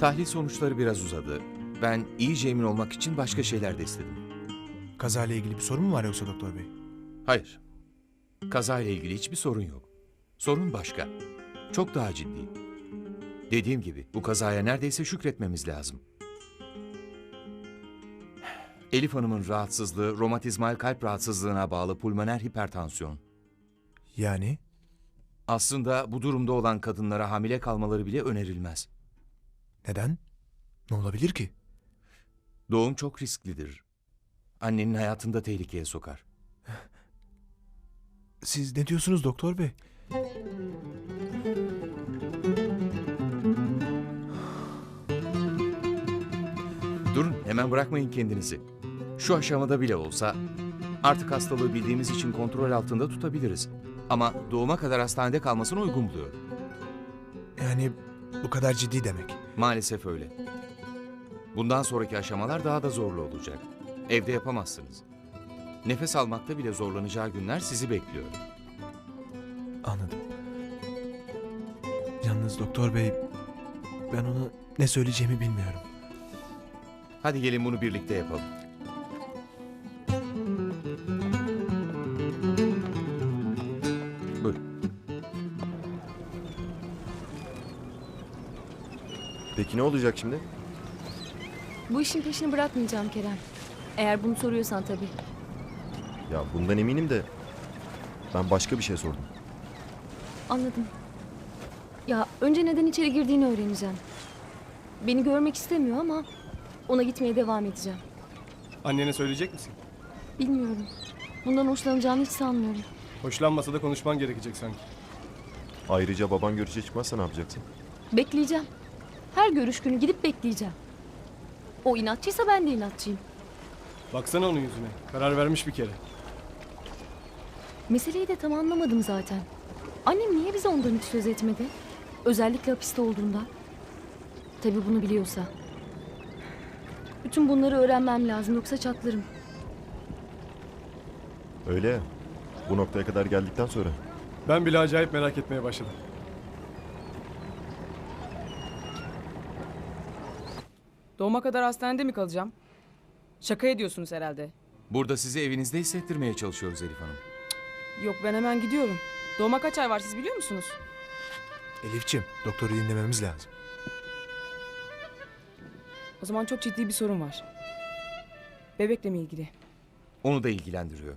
Tahlil sonuçları biraz uzadı. Ben iyice emin olmak için başka şeyler de istedim. Kazayla ilgili bir sorun mu var yoksa doktor bey? Hayır. Kazayla ilgili hiçbir sorun yok. Sorun başka. Çok daha ciddi. Dediğim gibi bu kazaya neredeyse şükretmemiz lazım. Elif Hanım'ın rahatsızlığı romatizmal kalp rahatsızlığına bağlı pulmoner hipertansiyon. Yani? Aslında bu durumda olan kadınlara hamile kalmaları bile önerilmez. Neden? Ne olabilir ki? Doğum çok risklidir. Annenin hayatını da tehlikeye sokar. Siz ne diyorsunuz doktor bey? Durun hemen bırakmayın kendinizi. Şu aşamada bile olsa artık hastalığı bildiğimiz için kontrol altında tutabiliriz. Ama doğuma kadar hastanede kalmasını uygun buluyorum. Yani bu kadar ciddi demek. Maalesef öyle. Bundan sonraki aşamalar daha da zorlu olacak. Evde yapamazsınız. Nefes almakta bile zorlanacağı günler sizi bekliyor. Anladım. Yalnız doktor bey ben ona ne söyleyeceğimi bilmiyorum. Hadi gelin bunu birlikte yapalım. Peki ne olacak şimdi? Bu işin peşini bırakmayacağım Kerem. Eğer bunu soruyorsan tabii. Ya bundan eminim de ben başka bir şey sordum. Anladım. Ya önce neden içeri girdiğini öğreneceğim. Beni görmek istemiyor ama ona gitmeye devam edeceğim. Annene söyleyecek misin? Bilmiyorum. Bundan hoşlanacağını hiç sanmıyorum. Hoşlanmasa da konuşman gerekecek sanki. Ayrıca baban görüşe çıkmazsa ne yapacaksın? Bekleyeceğim. Her görüş günü gidip bekleyeceğim. O inatçıysa ben de inatçıyım. Baksana onun yüzüne. Karar vermiş bir kere. Meseleyi de tam anlamadım zaten. Annem niye bize ondan hiç söz etmedi? Özellikle hapiste olduğunda. Tabii bunu biliyorsa. Bütün bunları öğrenmem lazım yoksa çatlarım. Öyle ya. Bu noktaya kadar geldikten sonra. Ben bile acayip merak etmeye başladım. Doğuma kadar hastanede mi kalacağım? Şaka ediyorsunuz herhalde. Burada sizi evinizde hissettirmeye çalışıyoruz Elif Hanım. Yok ben hemen gidiyorum. Doğuma kaç ay var siz biliyor musunuz? Elifçim doktoru dinlememiz lazım. O zaman çok ciddi bir sorun var. Bebekle mi ilgili? Onu da ilgilendiriyor.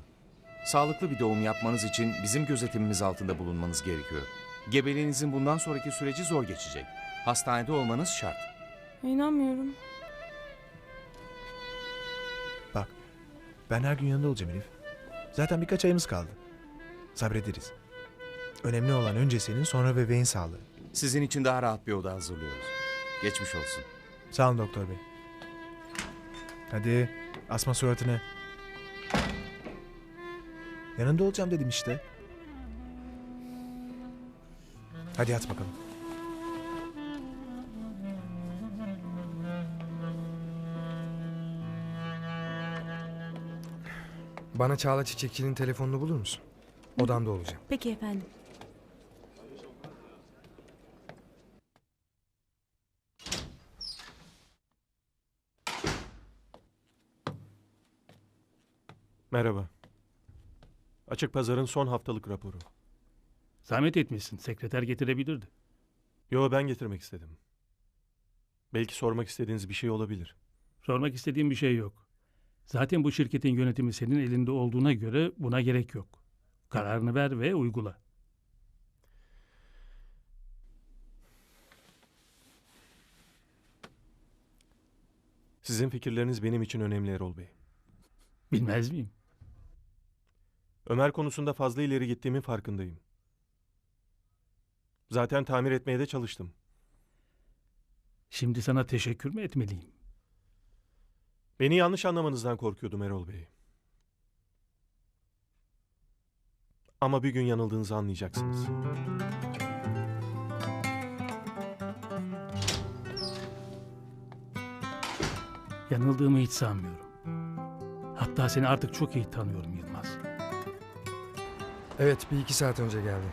Sağlıklı bir doğum yapmanız için bizim gözetimimiz altında bulunmanız gerekiyor. Gebeliğinizin bundan sonraki süreci zor geçecek. Hastanede olmanız şart. İnanmıyorum. Bak ben her gün yanında olacağım Elif. Zaten birkaç ayımız kaldı. Sabrederiz. Önemli olan önce senin sonra bebeğin sağlığı. Sizin için daha rahat bir oda hazırlıyoruz. Geçmiş olsun. Sağ olun doktor bey. Hadi asma suratını. Yanında olacağım dedim işte. Hadi yat bakalım. Bana Çağla Çiçekçi'nin telefonunu bulur musun? Odamda olacağım. Peki efendim. Merhaba. Açık Pazar'ın son haftalık raporu. Zahmet etmişsin. Sekreter getirebilirdi. Yo ben getirmek istedim. Belki sormak istediğiniz bir şey olabilir. Sormak istediğim bir şey yok. Zaten bu şirketin yönetimi senin elinde olduğuna göre buna gerek yok. Kararını ver ve uygula. Sizin fikirleriniz benim için önemli Erol Bey. Bilmez miyim? Ömer konusunda fazla ileri gittiğimin farkındayım. Zaten tamir etmeye de çalıştım. Şimdi sana teşekkür mü etmeliyim? Beni yanlış anlamanızdan korkuyordum Erol Bey. Ama bir gün yanıldığınızı anlayacaksınız. Yanıldığımı hiç sanmıyorum. Hatta seni artık çok iyi tanıyorum Yılmaz. Evet bir iki saat önce geldi.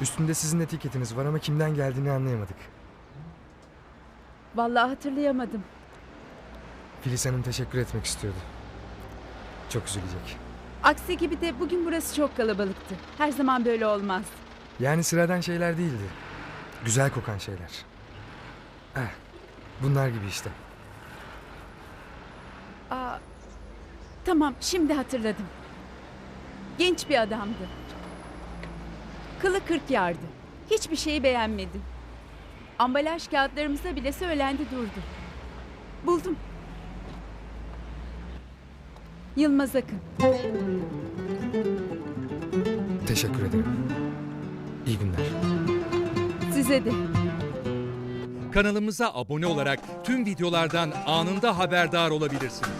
Üstünde sizin etiketiniz var ama kimden geldiğini anlayamadık. Vallahi hatırlayamadım. Filiz Hanım teşekkür etmek istiyordu. Çok üzülecek. Aksi gibi de bugün burası çok kalabalıktı. Her zaman böyle olmaz. Yani sıradan şeyler değildi. Güzel kokan şeyler. Eh, bunlar gibi işte. Aa, tamam şimdi hatırladım. Genç bir adamdı. Kılı kırk yardı. Hiçbir şeyi beğenmedi. Ambalaj kağıtlarımıza bile söylendi durdu. Buldum. Yılmaz Akın. Teşekkür ederim. İyi günler. Size de. Kanalımıza abone olarak tüm videolardan anında haberdar olabilirsiniz.